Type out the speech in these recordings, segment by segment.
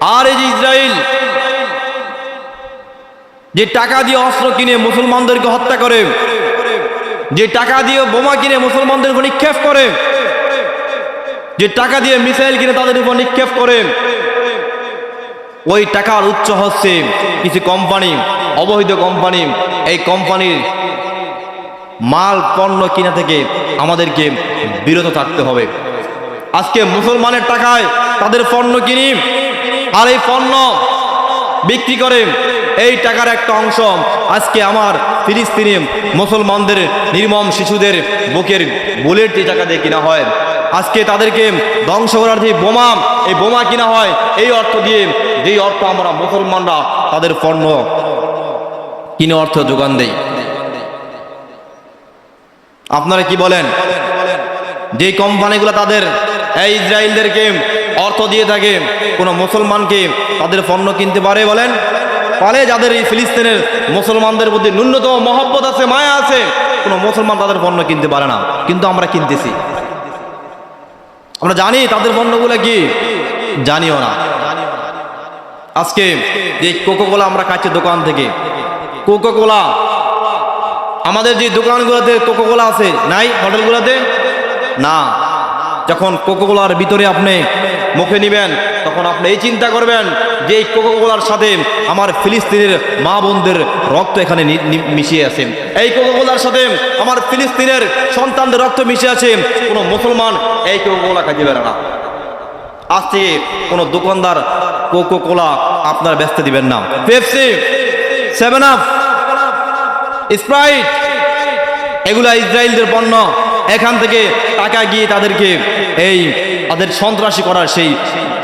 আর এই যে ইসরায়েল যে টাকা দিয়ে অস্ত্র কিনে মুসলমানদেরকে হত্যা করে, যে টাকা দিয়ে বোমা কিনে মুসলমানদের উপর নিক্ষেপ করে, যে টাকা দিয়ে মিসাইল কিনে তাদের উপর নিক্ষেপ করে, ওই টাকার উচ্চ হচ্ছে কিছু কোম্পানি, অবৈধ কোম্পানি। এই কোম্পানির মাল, পণ্য কিনা থেকে আমাদেরকে বিরত থাকতে হবে। আজকে মুসলমানের টাকায় তাদের পণ্য কিনি আর এই পণ্য বিক্রি করে এই টাকার একটা অংশ আজকে আমার ফিলিস্তিনি মুসলমানদের নির্মম শিশুদের বুকের বুলেট দিয়ে টাকা দিয়ে কিনা হয়, আজকে তাদেরকে ধ্বংস করার যে বোমা, এই বোমা কিনা হয়, এই অর্থ দিয়ে, যেই অর্থ আমরা মুসলমানরা তাদের পণ্য কিনে অর্থ যোগান দেই। আপনারা কি বলেন? যে কোম্পানিগুলো তাদের, এই ইসরায়েলদেরকে অর্থ দিয়ে থাকে কোনো মুসলমানকে তাদের পণ্য কিনতে পারে বলেন? পারে যাদের এই ফিলিস্তিনের মুসলমানদের প্রতি ন্যূনতম মহব্বত আছে, মায়া আছে, কোনো মুসলমান তাদের পণ্য কিনতে পারে না। কিন্তু আমরা কিনতেছি। আমরা জানি তাদের পণ্যগুলো কি? জানিও না। আজকে যে কোকো কোলা আমরা খাচ্ছি দোকান থেকে কোকো কোলা আমাদের যে দোকানগুলোতে কোকো কোলা আছে, নাই হোটেলগুলোতে? না। যখন কোকো কোলার ভিতরে আপনি মুখে নিবেন, তখন আপনি এই চিন্তা করবেন যে এই কোকোকোলার সাথে আমার ফিলিস্তিনের মা বোনদের রক্ত এখানে মিশিয়ে আছে। এই কোকোকোলার সাথে আমার ফিলিস্তিনের সন্তানদের রক্ত মিশে আছে, কোনো মুসলমান এই কোকো কোলা খাইতে পারে না। আজ থেকে কোনো দোকানদার কোকো কোলা আপনার ব্যস্ত দিবেন না। পেপসি সেভেন আপ স্প্রাইট এগুলা ইসরায়েলদের পণ্য। এখান থেকে টাকা গিয়ে তাদেরকে এই তাদের সন্ত্রাসী করার সেই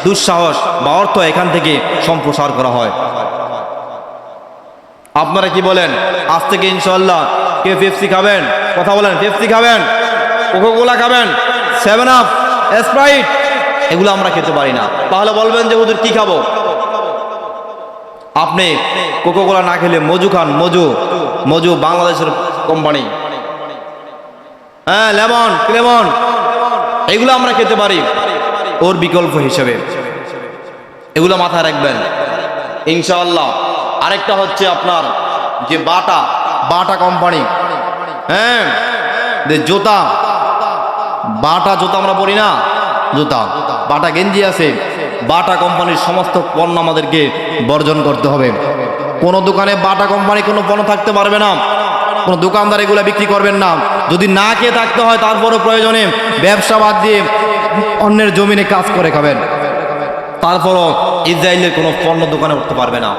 দুঃসাহস বা অর্থ এখান থেকে সম্প্রসার করা হয়। আপনারা কি বলেন? আজ থেকে ইনশাল্লাহ কে পেপসি খাবেন? কথা বলেন, পেপসি খাবেন? কোকোকোলা খাবেন? সেভেন আপ স্প্রাইট এগুলো আমরা খেতে পারি না। তাহলে বলবেন যে ওদের কি খাব? আপনি কোকোকোলা না খেলে মজু খান, মজু মজু বাংলাদেশের কোম্পানি। হ্যাঁ লেমন লেমন? এগুলো আমরা খেতে পারি ওর বিকল্প হিসেবে। এগুলো মাথায় রাখবেন। ইনশাআল্লাহ। আরেকটা হচ্ছে আপনার যে বাটা বাটা কোম্পানি। হ্যাঁ জুতা। বাটা জুতা আমরা পরি না, জুতা। বাটা গেঞ্জি আছে। বাটা কোম্পানির সমস্ত পণ্য আমাদেরকে বর্জন করতে হবে। কোনো দোকানে বাটা কোম্পানি কোনো পণ্য থাকতে পারবে না। কোনো দোকানদার এগুলো বিক্রি করবেন না। যদি না খেয়ে থাকতে হয়, তারপরও প্রয়োজনে ব্যবসা বাদ দিয়ে অন্যের জমিনে কাজ করে খাবেন। তারপরও ইসরায়েলের কোনো পণ্য দোকানে উঠতে পারবে না।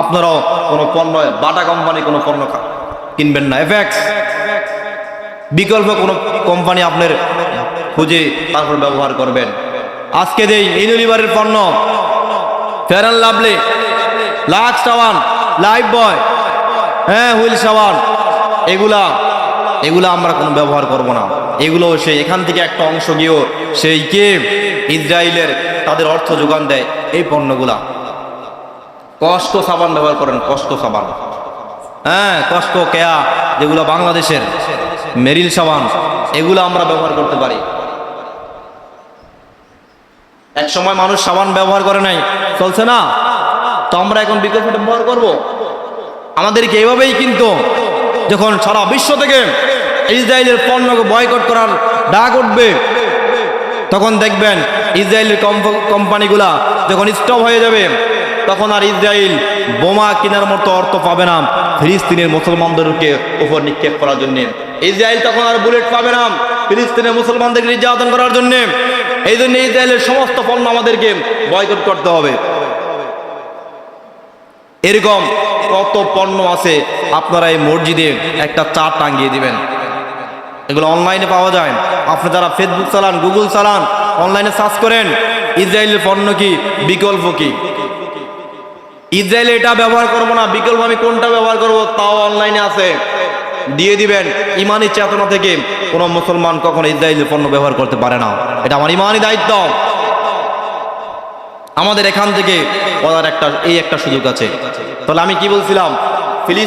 আপনারাও কোনো পণ্য, বাটা কোম্পানি কোনো পণ্য কিনবেন না। এফেক্স বিকল্প কোনো কোম্পানি আপনার খুঁজে তারপর ব্যবহার করবেন। আজকে দেই ইউনিলিভারের পণ্য অ্যান্ড লাভলি লাক্স সাবান লাইফ বয় হ্যাঁ হুইল সাবান এগুলা এগুলা আমরা কোনো ব্যবহার করব না। এগুলো সেই, এখান থেকে একটা অংশ গিয়েও সেই কে? ইসরায়েলের তাদের অর্থ যোগান দেয় এই পণ্যগুলা। কষ্ট সাবান ব্যবহার করেন, কষ্ট সাবান। হ্যাঁ কষ্ট, কেয়া, যেগুলো বাংলাদেশের মেরিল সাবান, এগুলো আমরা ব্যবহার করতে পারি। এক সময় মানুষ সাবান ব্যবহার করে নাই, চলছে না? তো আমরা এখন বিকল্প ব্যবহার করব? আমাদেরকে এভাবেই কিন্তু যখন সারা বিশ্ব থেকে ইসরায়েলের পণ্যকে বয়কট করার ডাক উঠবে, তখন দেখবেন ইসরায়েলের কম্প- কোম্পানিগুলা যখন স্টপ হয়ে যাবে, তখন আর ইসরায়েল বোমা কেনার মতো অর্থ পাবে না। ফিলিস্তিনের মুসলমানদেরকে উপর নিক্ষেপ করার জন্য। ইসরায়েল তখন আর বুলেট পাবে না। ফিলিস্তিনের মুসলমানদেরকে নির্যাতন করার জন্য। এই জন্য ইসরায়েলের সমস্ত পণ্য আমাদেরকে বয়কট করতে হবে। এরকম কত পণ্য আছে, আপনারা এই মসজিদে একটা চার টাঙ্গিয়ে দিবেন। এগুলো অনলাইনে পাওয়া যায়। আপনি যারা ফেসবুক চালান গুগল চালান অনলাইনে সার্চ করেন, ইসরায়েলের পণ্য কি, বিকল্প কি? ইসরায়েলে এটা ব্যবহার করব না, বিকল্প আমি কোনটা ব্যবহার করব, তাও অনলাইনে আছে। দিয়ে দিবেন ইমানি চেতনা থেকে কোনো মুসলমান কখনো ইসরায়েলের পণ্য ব্যবহার করতে পারে না। এটা আমার ইমানি দায়িত্ব। আমাদের এখান থেকে করার একটা এই একটা সুযোগ আছে। তাহলে আমি কি বলছিলাম? ফিলিস